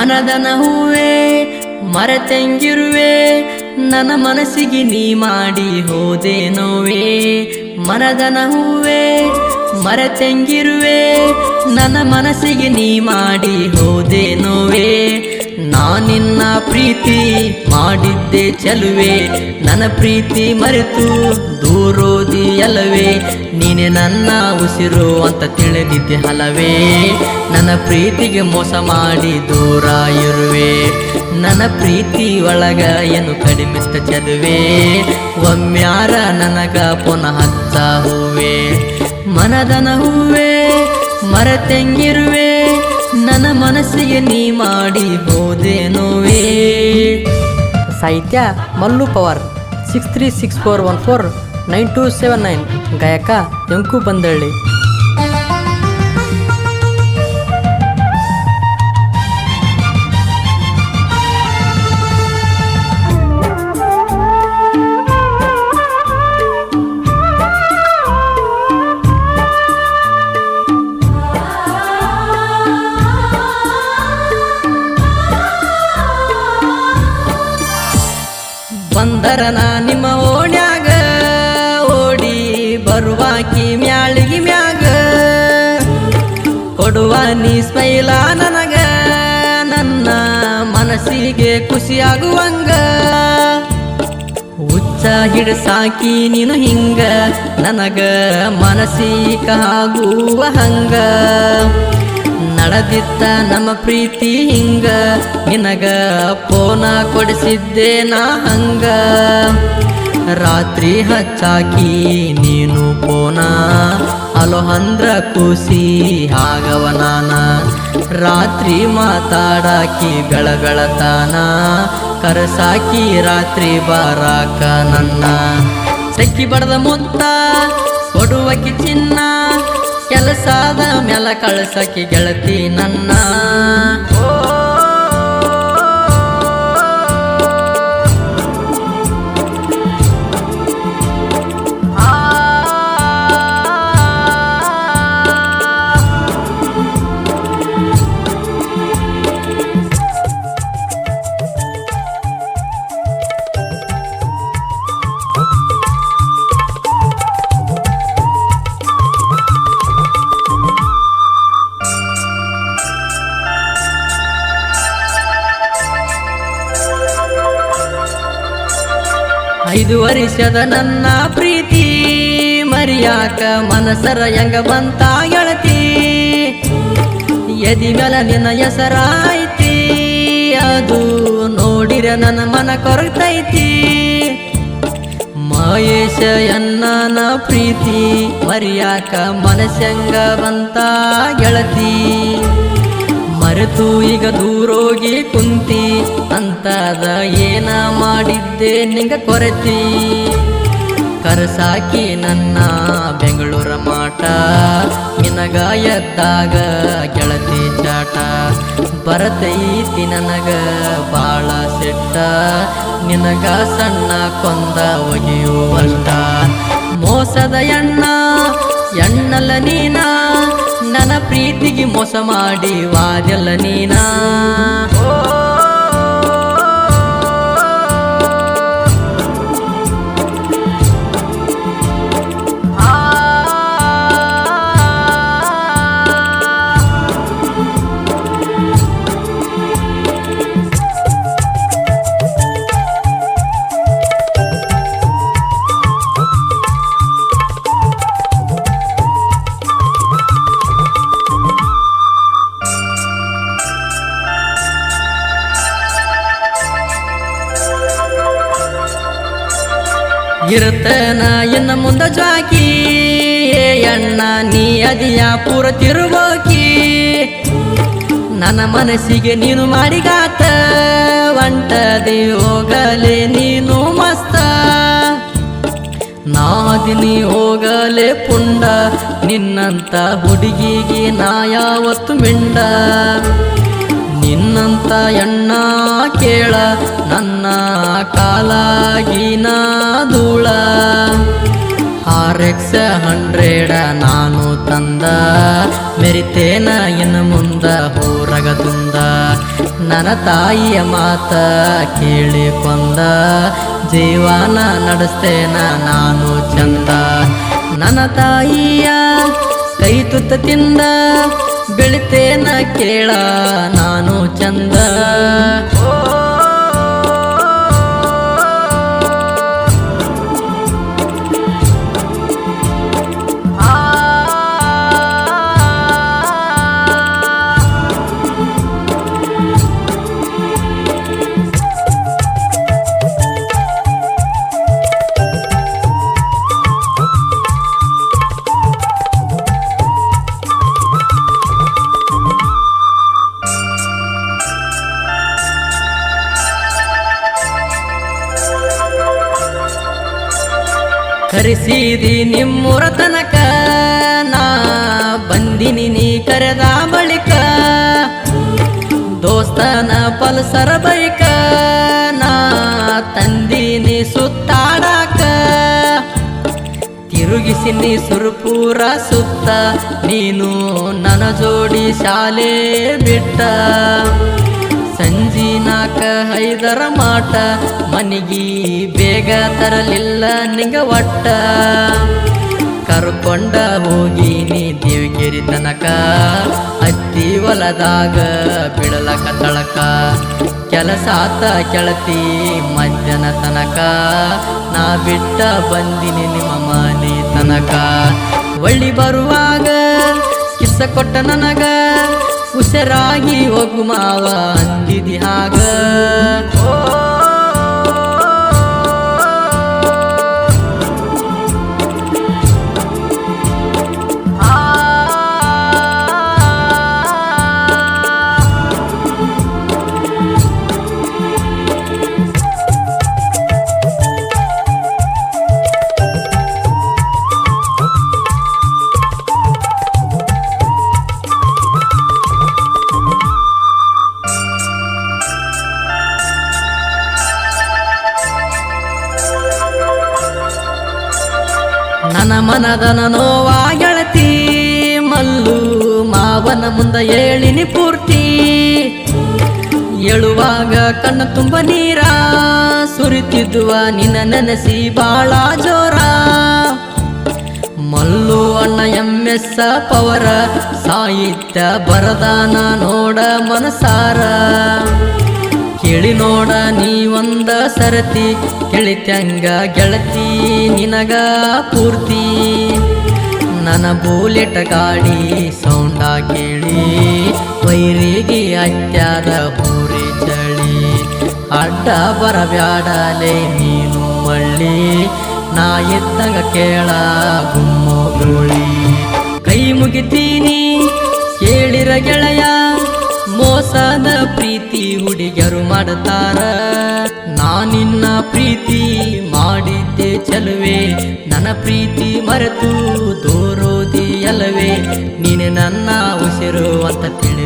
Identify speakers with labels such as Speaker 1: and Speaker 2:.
Speaker 1: ಮನದನ ಹೂವೇ, ಮರೆತೆಂಗಿರುವೆ, ನನ್ನ ಮನಸ್ಸಿಗೆ ನೀ ಮಾಡಿ ಹೋದೆ ನೋವೇ. ಮನದನ ಹೂವೇ, ಮರೆತೆಂಗಿರುವೆ, ನನ್ನ ಮನಸ್ಸಿಗೆ ನೀ ಮಾಡಿ ಹೋದೆ ನೋವೇ. ನಾನಿನ್ನ ಪ್ರೀತಿ ಮಾಡಿದ್ದೆ ಚೆಲುವೆ, ನನ್ನ ಪ್ರೀತಿ ಮರೆತು ದೂರೋದಿ ಅಲ್ಲವೇ. ನೀನೆ ನನ್ನ ಉಸಿರು ಅಂತ ತಿಳಿದಿದ್ದೆ ಹಲವೇ ನನ್ನ ಪ್ರೀತಿಗೆ ಮೋಸ ಮಾಡಿ ದೂರ ಇರುವೆ ನನ್ನ ಪ್ರೀತಿ ಒಳಗ ಏನು ಕಡಿಮಿಸ್ತ ಚದುವೆ? ಒಮ್ಮ್ಯಾರ ನನಗ ಪುನಃ ಹತ್ತ ಹೂವೆ. ಮನದನ ಹೂವೆ, ಮರತೆಂಗಿರುವೆ. ನನ್ನ ಮನಸ್ಸಿಗೆ ನೀ ಮಾಡಿ ಹೋದೇನೋವೇ? ಸಾಹಿತ್ಯ Mallu power six three six four one four nine two seven nine ಗಾಯಕ ಎಂಕು ಬಂದಳ್ಳಿ. ಬಂದರ ನಿಮ್ಮ ಓಣ್ಯಾಗ ನೀ ಸ್ಮೈಲ ನನಗ, ನನ್ನ ಮನಸ್ಸಿಗೆ ಖುಷಿಯಾಗುವಂಗ. ಹುಚ್ಚ ಹಿಡಸಾಕಿ ನೀನು ಹಿಂಗ, ನನಗ ಮನಸ್ಸಿಕ ಆಗುವ ಹಂಗ. ನಡೆದಿತ್ತ ನಮ್ಮ ಪ್ರೀತಿ ಹಿಂಗ, ನಿನಗ ಪೋನ ಕೊಡಿಸಿದ್ದೆ ನಾ ಹಂಗ. ರಾತ್ರಿ ಹಚ್ಚಾಕಿ, ನೀನು ಪೋನ. ಅಲೋ ಅಂದ್ರ ಖುಷಿ ಆಗವ ನಾನ. ರಾತ್ರಿ ಮಾತಾಡಾಕಿ ಗಳಗಳ ತಾನ. ಕರಸಾಕಿ, ರಾತ್ರಿ ಬಾರಾಕ ನನ್ನ. ಸಕ್ಕಿ ಬಡದ ಮುತ್ತ ಕೊಡುವಕಿ ಚಿನ್ನ. ಕೆಲಸದ ಮ್ಯಾಲ ಕಳಸಕ್ಕೆ ಗೆಳತಿ ನನ್ನ. ಐದು ವರ್ಷದ ನನ್ನ ಪ್ರೀತಿ. ಮರಿಯಾಕ ಮನಸರ ಹೆಂಗ ಬಂತ ಗೆಳತಿ ಎದಿ ಮೇಲ ನಿನ್ನ ಹೆಸರಾಯ್ತಿ. ಅದು ನೋಡಿರ ನನ್ನ ಮನ ಕೊರಗ್ತೈತಿ ಮಹೇಶ ಎನ್ನ ಪ್ರೀತಿ ಮರಿಯಾಕ ಮನಸ್ಸಂಗ ಬಂತ ಗೆಳತಿ ಮರೆತು ಈಗ ದೂರೋಗಿ ಕುಂತಿ, ಅಂತಾದ ಏನ ಮಾಡಿದ್ದೆ ನಿಂಗ ಕೊರತಿ? ಕರಸಾಕಿ ನನ್ನ ಬೆಂಗಳೂರ ಮಾಟ, ನಿನಗ ಎದ್ದಾಗ ಗೆಳತಿ ಚಾಟ. ಬರತೈತಿ ನನಗ ಬಾಳ ಸೆಟ್ಟ, ನಿನಗ ಸಣ್ಣ ಕೊಂದ ಒಗೆಯುವಷ್ಟ. ಮೋಸದ ಎಣ್ಣ ಎಣ್ಣಲ್ಲ ನೀನ ನನ್ನ ಪ್ರೀತಿಗೆ ಮೋಸ ಮಾಡಿ ವಾದೆಲ್ಲ ನೀನಾ? ಇರ್ತನ ಇನ್ನು ಮುಂದ ಜಾಕಿ ಅಣ್ಣ, ನೀ ಅದಿಯ ಪೂರ ತಿರುಗೋಕಿ. ನನ್ನ ಮನಸ್ಸಿಗೆ ನೀನು ಮಾಡಿಗಾತ, ಒಂಟದಿ ಹೋಗಲೆ ನೀನು ಮಸ್ತ. ನಾದಿನಿ ಹೋಗಲೆ ಪುಂಡ, ನಿನ್ನಂತ ಹುಡುಗಿಗೆ ನಾ ಯಾವತ್ತು ಮಿಂಡ. ನಿನ್ನಂತ ಎಣ್ಣ ಕೇಳ, ನನ್ನ ಕಾಲಾಗಿನ ಧೂಳ ಆರ್ ಎಕ್ಸ್ ಹಂಡ್ರೆಡ ನಾನು ತಂದ, ಮೆರಿತೇನ ಇನ್ನು ಮುಂದ ಹೋರಗದುಂದ ನನ್ನ ತಾಯಿಯ ಮಾತ ಕೇಳಿ ಕೊಂದ ಜೀವನ ನಡೆಸ್ತೇನ ನಾನು ಚಂದ. ನನ್ನ ತಾಯಿಯ ಕೈ ತುತ್ತ ತಿಂದ ಬೆಳಿತೇನ ಕೇಳ ನಾನು ಚಂದ. ಕರೆಸಿದಿ ನಿಮ್ಮೂರ ತನಕ ನಾ ಬಂದಿನಿ ನೀ ಕರೆದ ಬಳಿಕ. ದೋಸ್ತನ ಪಲ್ಸರ ಬೈಕ ನಾ ತಂದಿನಿ ಸುತ್ತಾಡಾಕ. ತಿರುಗಿಸಿ ನೀ ಸುರಪೂರ ಸುತ್ತ. ನೀನು ನನ್ನ ಜೋಡಿ ಶಾಲೆ ಬಿಟ್ಟ. ನಾಕ ಐದರ ಮಾಟ. ಮನಿಗಿ ಬೇಗ ತರಲಿಲ್ಲ ನಿಂಗ ಒಟ್ಟ. ಕರ್ಕೊಂಡ ಹೋಗಿ ನೀ ದೇವಗಿರಿ ತನಕ. ಅತ್ತಿ ಹೊಲದಾಗ ಬಿಡಲಕ ತಳಕ. ಕೆಲಸ ಆತ ಕೆಳತಿ ಮಧ್ಯಾಹ್ನ ತನಕ. ನಾ ಬಿಟ್ಟ ಬಂದಿನಿ ನಿಮ್ಮ ಮನೆ ತನಕ. ಒಳ್ಳಿ ಬರುವಾಗ ಕಿಸ್ಸ ಕೊಟ್ಟ ನನಗ. ಹುಷರಾಗಿ ಹೋಗು ಮಾವ ಅಂದಿದಿ ಹಾಗ. ನನ್ನ ಮನದನ ನೋವಾ ಗೆಳತಿ, ಮಲ್ಲು ಮಾವನ ಮುಂದ ಏಳಿನಿ ಪೂರ್ತಿ. ಏಳುವಾಗ ಕಣ್ಣು ತುಂಬ ನೀರ, ಸುರಿತಿದ್ದುವ ನಿನ್ನ ನೆನೆಸಿ ಬಾಳ ಜೋರ. ಮಲ್ಲು ಅಣ್ಣ ಎಂ ಎಸ್ ಪವರ, ಸಾಹಿತ್ಯ ಬರದಾನ ನೋಡ ಮನಸಾರ. ಕೇಳಿ ನೋಡ ನೀ ಒಂದ ಸರತಿ, ಕೆಳಿತ್ಯಂಗ ಗೆಳತಿ ನಿನಗ ಪೂರ್ತಿ. ನನ್ನ ಬೂಲೆಟ್ ಗಾಡಿ ಸೌಂಡ ಕೇಳಿ, ವೈರಿಗೆ ಅತ್ಯಾದ ಪೂರಿ ಚಳಿ. ಅಡ್ಡ ಬರಬ್ಯಾಡಲೆ ನೀನು ಮಳ್ಳಿ, ನಾ ಎದ್ದಾಗ ಕೇಳ ಗೋಳಿ ಕೈ ಮುಗಿತೀನಿ, ಕೇಳಿರ ಮೋಸದ ಪ್ರೀತಿ ಹುಡುಗಿಯರು ಮಾಡ್ತಾರ. ನಾನಿನ್ನ ಪ್ರೀತಿ ಮಾಡಿದ್ದೆ ಚಲುವೆ. ನನ್ನ ಪ್ರೀತಿ ಮರೆತು ತೋರೋದಿ ಅಲ್ಲವೇ. ನೀನೆ ನನ್ನ ಉಸಿರು ಅಂತ ತಿಳಿದ